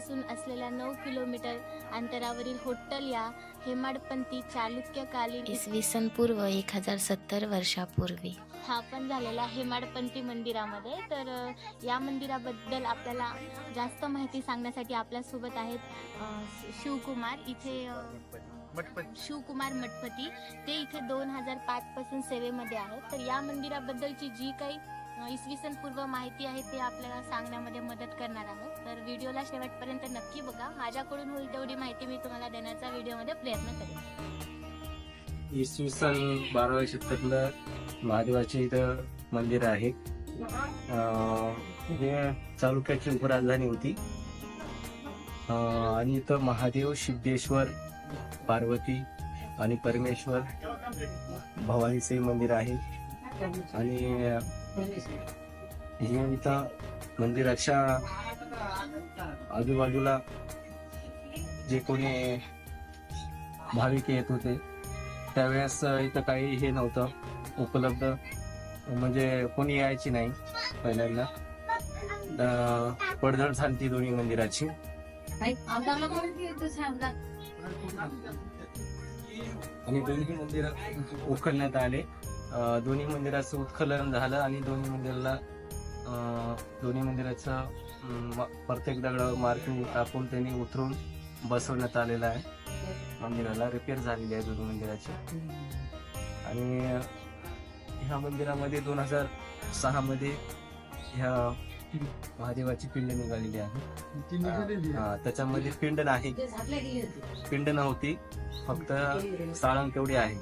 पासून असलेल्या नऊ किलोमीटर अंतरावरील होट्टल या हेमाडपंथी चालुक्यकालीन इसवी सन पूर्व एक हजार सत्तर वर्षापूर्वी. स्थापन झालेल्या हेमाडपंथी मंदिरामध्ये. तर या मंदिराबद्दल आपल्याला जास्त माहिती सांगण्यासाठी आपल्यासोबत आहेत शिवकुमार. इथे शिवकुमार मठपती. ते इथे दोन हजार पाच पासून सेवेमध्ये आहेत. तर या मंदिराबद्दलची जी काही इसवी सन पूर्व माहिती आहे ते आपल्याला सांगण्यामध्ये मदत करणार आहे. तर व्हिडिओला शेवटपर्यंत नक्की बघा. माझ्याकडून होईल तेवढी माहिती मी तुम्हाला देण्याचा व्हिडिओमध्ये प्रयत्न करेन. इसवी सन बाराव्या शतकातलं महादेवाचे इथं मंदिर आहे. हे चालुक्याची उपराजधानी होती. आणि इथं महादेव सिद्धेश्वर पार्वती आणि परमेश्वर भवानीचे मंदिर आहे. आणि इथं मंदिराच्या आजूबाजूला जे कोणी भाविक येत होते त्यावेळेस इथं काही हे नव्हतं उपलब्ध. म्हणजे कोणी यायची नाही पहिल्यांदा. पडझड झाली दोन्ही मंदिराची. आणि दोन्ही मंदिर उखलण्यात आले. दोन्ही मंदिराचं उत्खनन झालं आणि दोन्ही मंदिराला दोन्ही मंदिराचं प्रत्येक दगडावर मार्किंग टाकून त्यांनी उतरून बसवण्यात आलेलं आहे. मंदिराला रिपेअर झालेली आहे दोन्ही मंदिराची. आणि ह्या मंदिरामध्ये दोन हजार सहामध्ये ह्या महादेवाची पिंड निघालेली आहे. हा, त्याच्यामध्ये पिंड नाही. पिंड नव्हती. फक्त साळंग तेवढी आहे.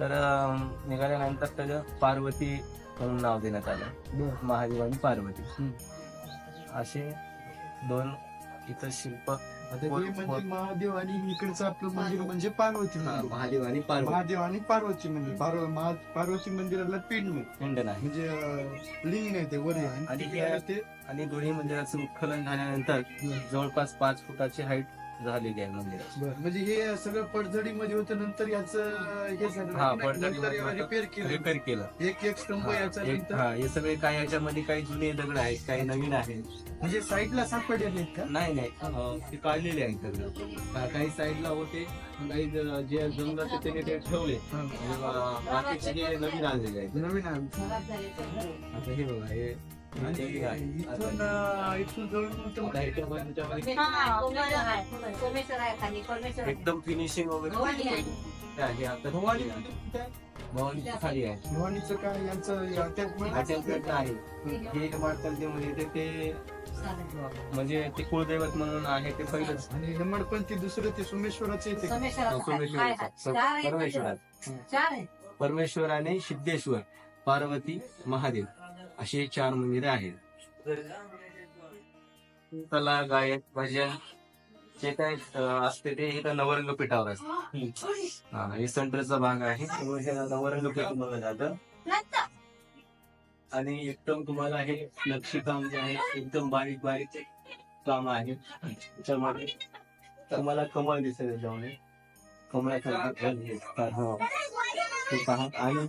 तर अं, निघाल्यानंतर त्याचं पार्वती म्हणून नाव देण्यात आलं. महादेव आणि पार्वती. असे दोन इथं शिल्प आता म्हणजे महादेव आणि इकडचं आपलं मंदिर म्हणजे पार्वती हा, मंदिर. महादेव आणि पार्वती. महादेव आणि पार्वती मंदिर पार्व- महा- पार्वती मंदिराला पिंड. नाही पिंड नाही. म्हणजे अं, लिंग नाही ते वर आहे. आणि ते आणि दोन्ही मंदिराचं उत्खनन झाल्यानंतर जवळपास पाच फुटाची हाईट झालेली आहे मंदिराची बरं, म्हणजे हे सगळं पडझडीमध्ये होतं नंतर याचं हे झालं हा, पडझडीमध्ये होतं. रिपेअर केलं रिपेअर केलं एक एक स्तंभ हा, याचा एक- नंतर हा, हे सगळे काही याच्यामध्ये काही जुने दगड आहेत काही नवीन आहेत म्हणजे साईडला सापडले आहेत का नाही नाही अं, ते काढलेले आहेत का- काही साईडला होते काही ज- जे जंगलात ते त्याने ते ठेवले हा. आणि, अं, बाकीचे जे नवीन आणलेले आहेत नवीन आहे. आता हे बघा हे. इथून इथून जवळ हे पण एकदम फिनिशिंग वगैरे. ते खाली आहे. भवानीचं काय यांचं attachment? अटॅचमेंट आहे? हे मार्तंडीमध्ये ते ते म्हणजे ते कुळदैवत म्हणून आहे ते पहिलंच. आणि हेमडपंथी दुसरं ते सोमेश्वराचं येते सोमेश्वराचं. परमेश्वराचं. परमेश्वर आणि सिद्धेश्वर पार्वती महादेव. असे चार मंदिरे आहेत. कला गायक भजन जे काय असते ते इथं नवरंग पीठावर असते. हा, हे सेंटरचा भाग आहे. त्यामुळे ह्याला नवरंग पीठ म्हणलं जातं. आणि एकदम तुम्हाला हे नक्षीकाम जे आहे एकदम बारीक बारीक काम आहे. त्याच्यामध्ये तुम्हाला कमळ दिसेल त्याच्यामध्ये. कमळासारखे हा. आणि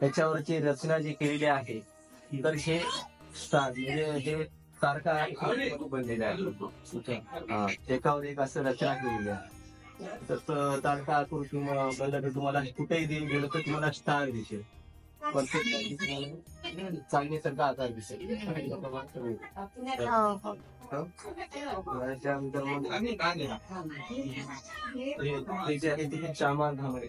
त्याच्यावरची रचना जी केलेली आहे तर हे स्टार म्हणजे हे तारका बनलेले आहे. हा, एकावर एक असं रचना केलेली आहे. तर तारका आकृती बनलं तर तुम्हाला कुठेही दे- गेलं तर तुम्हाला स्टार दिसेल. चांगल्यासारखा आकार दिसेल. त्याच्यानंतर मग हे- हे जे आहे ते घामरे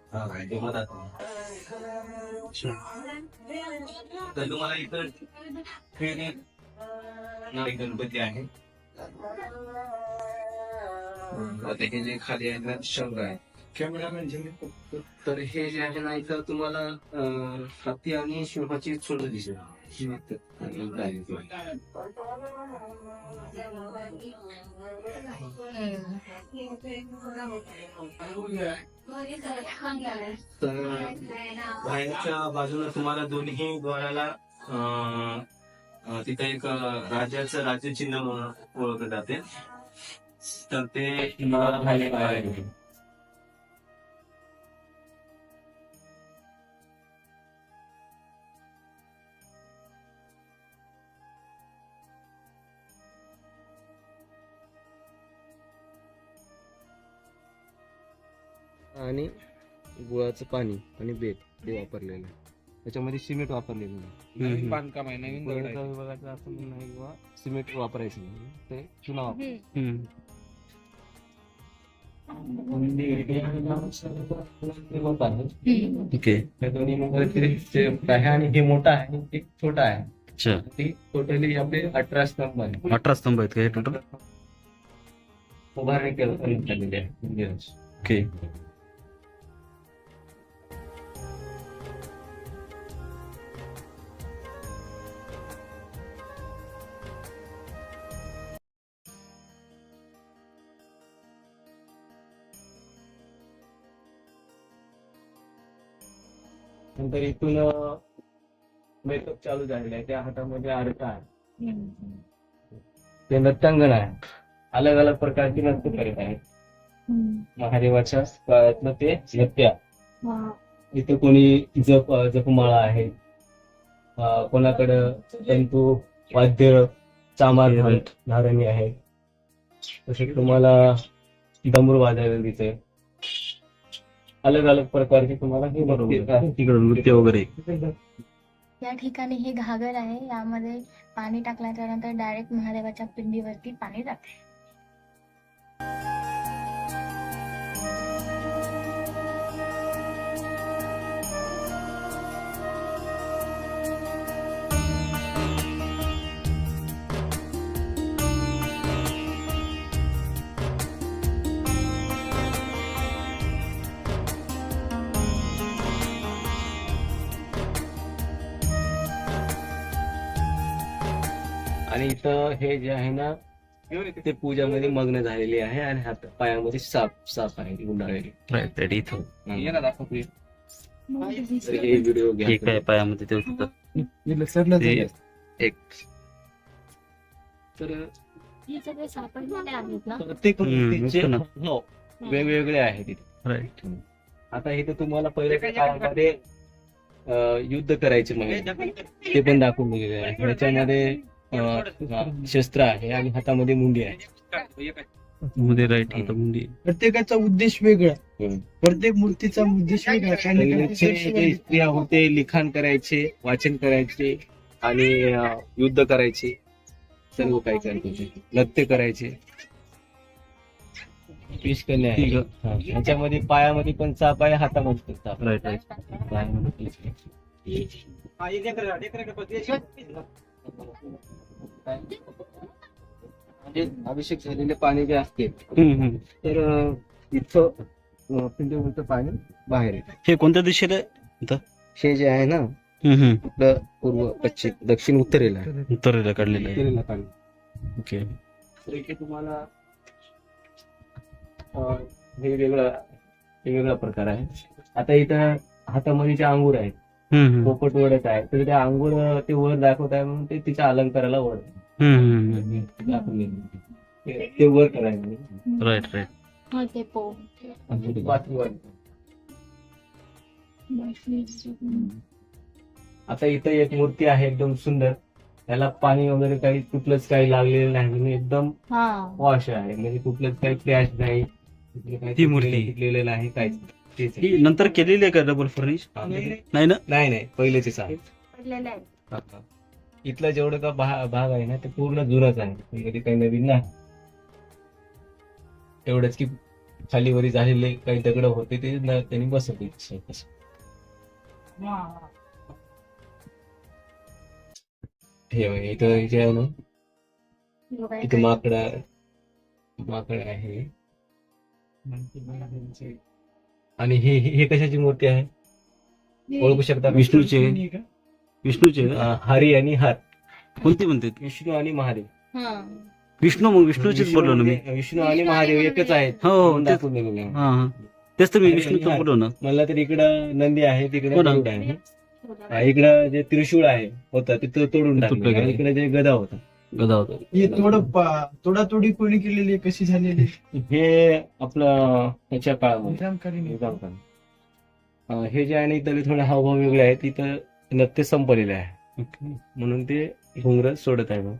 तर तुम्हाला इतर डी गणपती आहे. आता हे जे खाली आहे ना शंख आहे. कॅमेरामॅन झेंडे तर हे जे आहे ना इथं तुम्हाला हत्ती आणि सिंहाची चुंड दिसेल तर बाहेरच्या बाजूला तुम्हाला दोन्ही द्वाराला तिथे एक राजाचं राज्य चिन्ह म्हणून ओळखलं जाते. तर ते आणि गुळाचं पाणी आणि बेट ते वापरलेलं आहे. त्याच्यामध्ये सिमेंट वापरलेलं नाही. नवीन बांधकाम आहे नवीन दगड आहे. विभागाचं असं म्हणणं आहे किंवा सिमेंट वापरायचं नाही. ते चुना वापर हम्म. ओके. त्या दोन्ही मध्ये जे आहे आणि हे मोठा आहे एक छोटा आहे. अच्छा. ती टोटली आपले अठरा स्तंभ आहे. अठरा स्तंभ आहेत का हे टोटल उभारणी केलं केलेली आहे. मंदिराची ओके. नंतर इथून मेकअप चालू झालेला आहे. त्या हातामध्ये आरसा आहे. ते नृत्यांगण आहे. अलग अलग प्रकारची नृत्य करीत आहेत. महादेवाच्या काळातलं ते नृत्य. इथे कोणी जप जपमाळा आहे. कोणाकडं तंतू वाद्य चामार धारणी आहे. तसे तुम्हाला डमरू वाजायला दिसे अलग अलग प्रकारचे तुम्हाला हे नृत्य आहे. तिकडे नृत्य वगैरे. या ठिकाणी हे घागर आहे. यामध्ये पाणी टाकल्याच्या नंतर डायरेक्ट महादेवाच्या पिंडीवरती पाणी जाते. आणि इथं हे जे आहे ना ते पूजामध्ये मग्न झालेली आहे आणि हात पायामध्ये साप साप आहे गुंडाळलेली. इथं. तर हे व्हिडिओ घ्या हे काय पायामध्ये ते होतं. ते एक. तर हे सगळे सापडलेले आहेत ना? प्रत्येक हम्म, मूर्तीचे होतं ना. हो, वेगवेगळे आहेत इथे. राईट आता इथे तुम्हाला पहिल्या काळामध्ये अं, युद्ध करायचे म्हणजे ते पण दाखवून दिलेले आहे. शस्त्र आहे आणि हातामध्ये मुंडी आहे मध्ये राईट मुंडी प्रत्येकाचा उद्देश वेगळा. प्रत्येक मूर्तीचा उद्देश वेगळा काही. स्त्रिया होते लिखाण करायचे वाचन करायचे आणि युद्ध करायचे सर्व काही करत होते नृत्य करायचे पेश करणे आहे ठीक हा. ह्याच्यामध्ये पायामध्ये पण साप आहे हातामध्ये पण साप म्हणजे अभिषेक झालेले पाणी जे असते हम्म. तर अं, इथं अं, पिंडीवरचं पाणी बाहेर येतं. हे कोणत्या दिशेला आहे? हे जे आहे ना. आपलं पूर्व पश्चिम दक्षिण उत्तरेला आहे. उत्तरेला काढलेलं आहे. उत्तरेला पाणी. ओके. तर इथे तुम्हाला अं, हे वेगळा हे वेगळा प्रकार आहे. आता इथं हातामध्ये जे अंगूर आहेत हम्म, हम्म. पोपट वडत आहे तर ते अंगूर अं, ते वर दाखवत आहे म्हणून ते तिच्या अलंकाराला वर. दाखवून. ते- वर करायचं राईट राईट हो. आता इथं एक मूर्ती आहे एकदम सुंदर त्याला पाणी वगैरे काही कुठलंच काही लागलेलं नाही म्हणजे एकदम हा वॉश आहे म्हणजे कुठलंच काही क्रॅश नाही कुठलं काही ती मूर्ती. नाही काहीच नाही. तेच आहे. ही नंतर केलेली आहे का डबल फर्निश. नाही ना? नाही नाही. पहिलेचेच आहे. पडलेले. इथला जेवढं का भा- भाग आहे ना ते पूर्ण जुनाच आहे. त्यामध्ये काही नवीन नाही. एवढंच की खाली वरी झालेले काही दगड होते ते न- त्यांनी बसवले तसं. हे बघा, इथं जे आहे ना. इथं माकड माकड आहे. आणि हे हे हे कशाची मूर्ती आहे? ओळखू शकता का? विष्णूची. आहे. नाही का? विष्णूचे. का? अं, हरी आणि हर. कोणते म्हणतात विष्णू आणि महादेव. विष्णू मग विष्णूचेच विष्णू बोललो ना मी. म्हणजे- विष्णू आणि महादेव एकच आहेत. हो हो म्हणून तेच. दाखवून. हा हा. तर मी विष्णूचं बोललो ना. मला तर इकडं नंदी आहे तिकडे हो ना. गरुड आहे. हा, इकडं जे त्रिशूळ आहे होता तिथं तोडून टाकलं आणि. इकडे जे गदा होता. गदा होता हे थोडं पा- तोडातोडी कोणी केलेली आहे, कशी झालेली हे आपलं ह्याच्या काळामध्ये. निजामकालीन. आहे. निजामकालीन. अं, हे जे आहे ना इथले थोडे हावभाव वेगळे आहेत तिथं नत्य संपलेले आहे. म्हणून ते घुंगर सोडत आहे मग.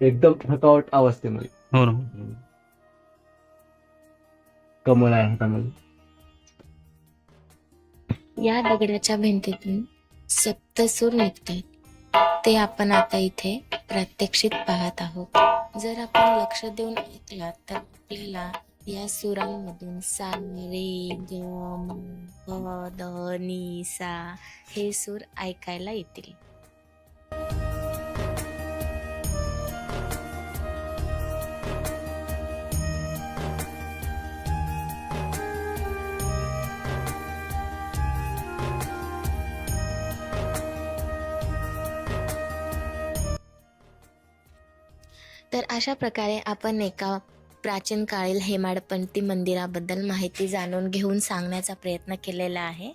एकदम थकावट अवस्थेमध्ये. हो ना. कमळ आहे हातामध्ये. या दगडाच्या भिंतीतून सप्तसूर निघतात ते आपण आता इथे प्रात्यक्षित पाहत आहोत. जर आपण लक्ष देऊन ऐकलात तर आपल्याला या सुरांमधून सा रे ग म, नि सा हे सूर ऐकायला येतील. तर अशा प्रकारे आपण एका प्राचीन काळील हेमाडपंथी मंदिराबद्दल माहिती जाणून घेऊन सांगण्याचा प्रयत्न केलेला आहे.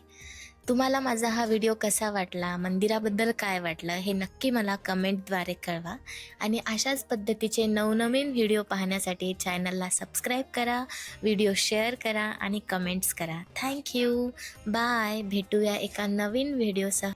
तुम्हाला माझा हा व्हिडिओ कसा वाटला मंदिराबद्दल काय वाटलं हे नक्की मला कमेंटद्वारे कळवा. आणि अशाच पद्धतीचे नवनवीन व्हिडिओ पाहण्यासाठी चॅनलला सबस्क्राईब करा व्हिडिओ शेअर करा आणि कमेंट्स करा. Thank you bye. भेटूया एका नवीन व्हिडिओसह.